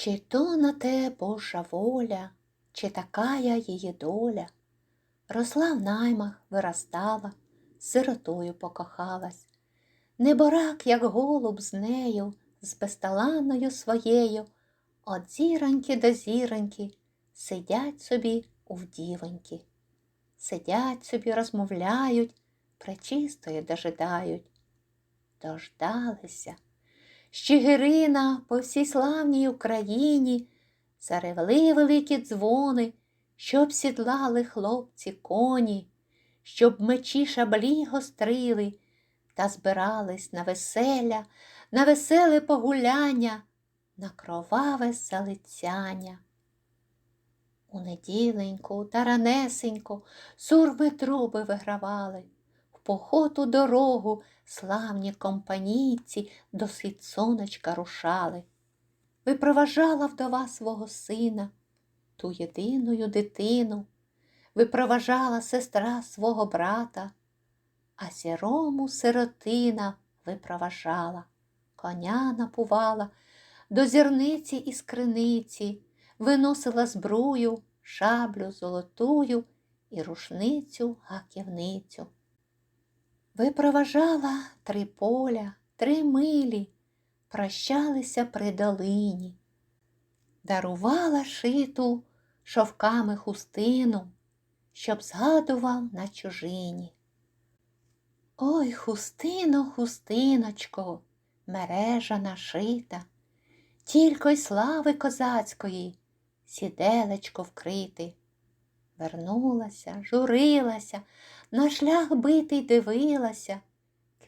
Чи то на те Божа воля, чи такая її доля? Росла в наймах, виростала, сиротою покохалась. Неборак, як голуб з нею, з безталанною своєю, От зіроньки до зіроньки сидять собі у вдівоньки. Сидять собі, розмовляють, пречистої дожидають. Дождалися. Щигирина по всій славній Україні заревли великі дзвони, щоб сідлали хлопці коні, щоб мечі шаблі гострили та збирались на веселя, на веселе погуляння, на кроваве залицяння. У неділеньку та ранесенько сурми труби вигравали, поход дорогу славні компанійці до схід сонечка рушали. Випроважала вдова свого сина, ту єдиную дитину, випроважала сестра свого брата, а сірому сиротина випроважала, коня напувала, до зірниці і скриниці, виносила збрую, шаблю золотую і рушницю гаківницю. Випроважала три поля, три милі, прощалися при долині, дарувала шиту шовками хустину, щоб згадував на чужині. Ой, хустино, хустиночко, мережа нашита, тільки й слави козацької, сіделечко вкрити. Вернулася, журилася, на шлях битий дивилася,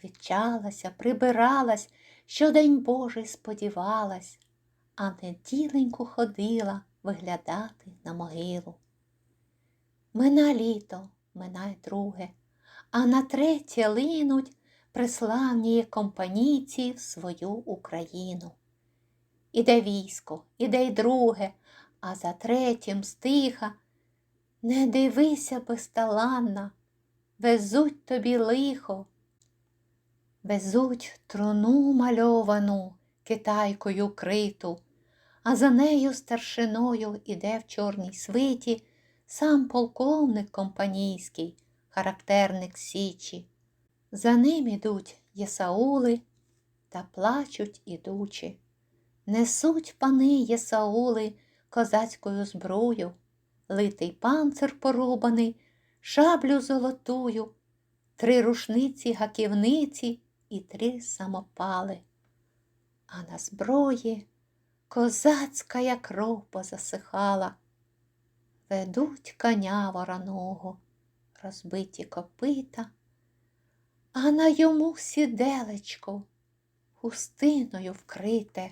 квітчалася, прибиралась, що день Божий сподівалась, а неділеньку ходила виглядати на могилу. Мина літо, минає друге, а на третє линуть преславні компанійці в свою Україну. Іде військо, іде й друге, а за третім стиха не дивися безталанна, везуть тобі лихо, везуть труну мальовану, китайкою криту, а за нею старшиною іде в чорній свиті сам полковник компанійський, характерник Січі. За ним ідуть єсаули та плачуть ідучі. Несуть пани єсаули козацькою зброю, литий панцир порубаний, шаблю золотую, три рушниці гаківниці і три самопали. А на зброї козацька кров позасихала. Ведуть коня вороного, розбиті копита, а на йому сіделечко хустиною вкрите.